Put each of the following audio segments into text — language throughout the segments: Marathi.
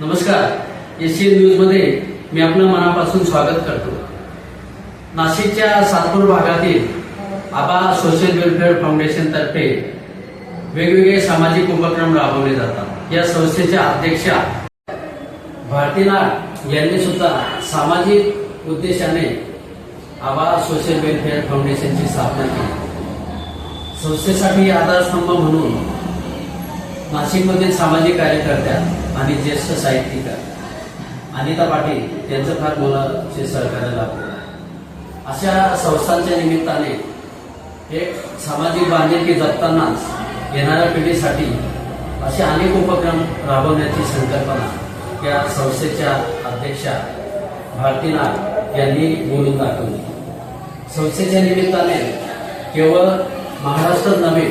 नमस्कार. एशियन न्यूजमध्ये मी आपलं मनापासून स्वागत करतो. नाशिकच्या सातपूर भागातील आबा सोशल वेलफेअर फाउंडेशन तर्फे वेगवेगळे सामाजिक उपक्रम राबवले जातात. या संस्थेच्या अध्यक्षा भारतीनाथ यांनी सुद्धा सामाजिक उद्देशाने आबा सोशल वेलफेअर फाउंडेशनची स्थापना केली. संस्थेसाठी आधारस्तंभ म्हणून नाशिकमधील सामाजिक कार्यकर्त्या आणि ज्येष्ठ साहित्यिका अनिता पाटील यांचं फार मोलाचे सहकार्य लाभलं अशा संस्थांच्या निमित्ताने एक सामाजिक बांधिलकी जगतानाच येणाऱ्या पिढीसाठी असे अनेक उपक्रम राबवण्याची संकल्पना या संस्थेच्या अध्यक्षा भारतीनाथ यांनी बोलून दाखवली. संस्थेच्या निमित्ताने केवळ महाराष्ट्रात नव्हे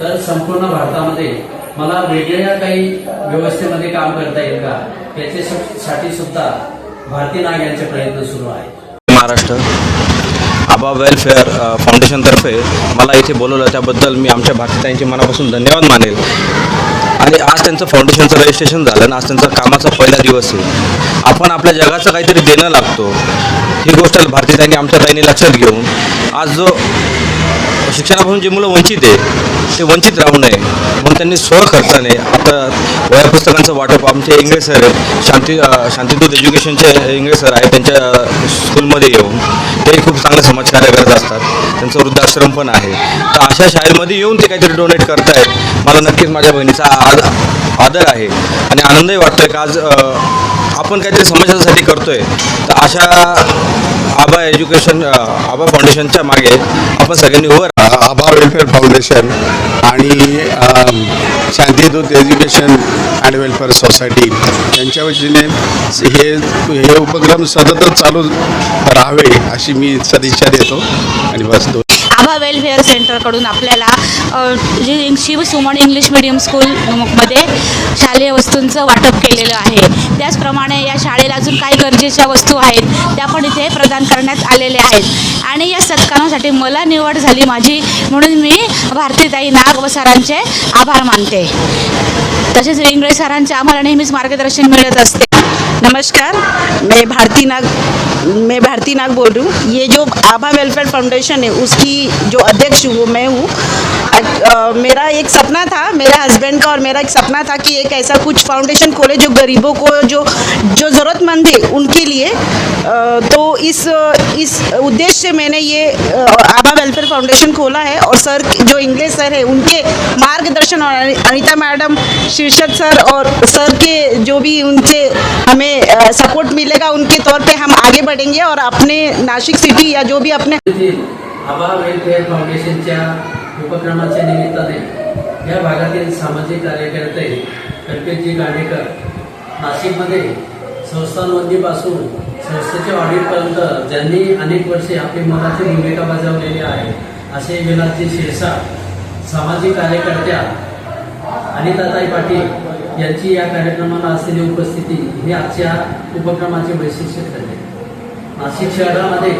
तर संपूर्ण भारतामध्ये मला वेगळ्या काही व्यवस्थेमध्ये काम करता येईल का? याच्यासाठी सुद्धा भारती नाग यांचे प्रयत्न सुरू आहेत महाराष्ट्र आबा वेलफेअर फाउंडेशनतर्फे मला इथे बोलवलं त्याबद्दल मी आमच्या भारतीयांचे मनापासून धन्यवाद मानेल. आणि आज त्यांचं फाउंडेशनचं रजिस्ट्रेशन झालं आणि आज त्यांचा कामाचा पहिला दिवस आहे. आपण आपल्या जगाचं काहीतरी देणं लागतो. ही गोष्ट भारतीताईंनी आमच्या ताईने लक्षात घेऊन आज जो शिक्षणापासून जे मुलं वंचित आहे ते वंचित राहू नये. म्हणून त्यांनी स्वखर्चाने आता वया पुस्तकांचं वाटप आमचे इंग्रज सर आहेत शांती शांतीदूत एज्युकेशनचे इंग्रज सर आहेत त्यांच्या स्कूलमध्ये येऊन ते खूप चांगलं समाजकार्य करत असतात. त्यांचं वृद्धाश्रम पण आहे. तर अशा शाळेमध्ये येऊन ते काहीतरी डोनेट करतायत. मला नक्कीच माझ्या बहिणीचा आद आदर आहे. आणि आनंदही वाटतोय का आज आपण काहीतरी समाजासाठी करतोय. तर अशा आबा एज्युकेशन आबा फाउंडेशनच्या मागे आपण सगळ्यांनी उभं राहा. आभा वेलफेअर फाउंडेशन आणि Shantidoot education and welfare society यांच्या वतीने हे हे उपक्रम सततच चालू राहावे अशी मी सदिच्छा देतो आणि बस आभा वेलफेअर सेंटरकडून आपल्याला जे शिव सुमन इंग्लिश मिडियम स्कूलमध्ये शालेय वस्तूंचं वाटप केलेलं आहे. त्याचप्रमाणे या शाळेला अजून काही गरजेच्या वस्तू आहेत त्या पण इथे प्रदान करण्यात आलेल्या आहेत. आणि या सत्कारासाठी मला निवड झाली माझी म्हणून मी भारतीताई नाग व सरांचे आभार मानते. तसेच इंगळे सरांचे आम्हाला नेहमीच मार्गदर्शन मिळत असते. नमस्कार मैं भारती नाग मैं भारती नाग बोल रही हूँ। ये जो आभा वेलफेयर फाउंडेशन है उसकी जो अध्यक्ष हूँ मैं हूँ। मेरा एक सपना था, मेरे हस्बैंड का और मेरा एक सपना था कि एक ऐसा कुछ फाउंडेशन खोले जो गरीबों को, जो जो ज़रूरतमंद है उनके लिए। तो इस इस उद्देश्य से मैंने ये आभा वेलफेयर फाउंडेशन खोला है और सर, जो इंग्लिश सर है, उनके मार्गदर्शन और अनिता मैडम, शीर्षक सर और सर के जो भी उनसे हमें सपोर्ट मिलेगा, उनके तौर पे हम आगे बढ़ेंगे और अपने नासिक सिटी या जो भी अपने येथील आबा वेलफेअर फाउंडेशनच्या उपक्रमाच्या निमित्ताने या भागातील सामाजिक कार्यकर्ते कल्पेशजी गाणेकर नाशिकमध्ये संस्था नोंदणीपासून संस्थेच्या ऑडिटपर्यंत ज्यांनी अनेक वर्षे आपली मनाची भूमिका बजावलेली आहे असे विलासजी शिरसाट सामाजिक कार्यकर्त्या अनिताताई पाटील यांची या कार्यक्रमाला असलेली उपस्थिती ही आजच्या उपक्रमाचे वैशिष्ट्य ठरले. नाशिक शहरामध्ये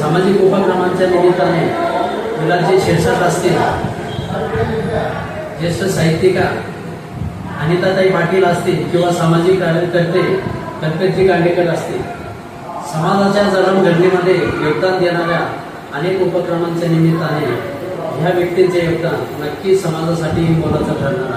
सामाजिक उपक्रमांच्या निमित्ताने मुलांचे शीर्षक असतील. ज्येष्ठ साहित्यिका अनिताताई पाटील असतील किंवा सामाजिक कार्यकर्ते कल्पेशजी गांडेकर असतील. समाजाच्या जडणघडणीमध्ये योगदान देणाऱ्या अनेक उपक्रमांच्या निमित्ताने ह्या व्यक्तींचे योगदान नक्की समाजासाठी मोलाचं ठरणार आहे.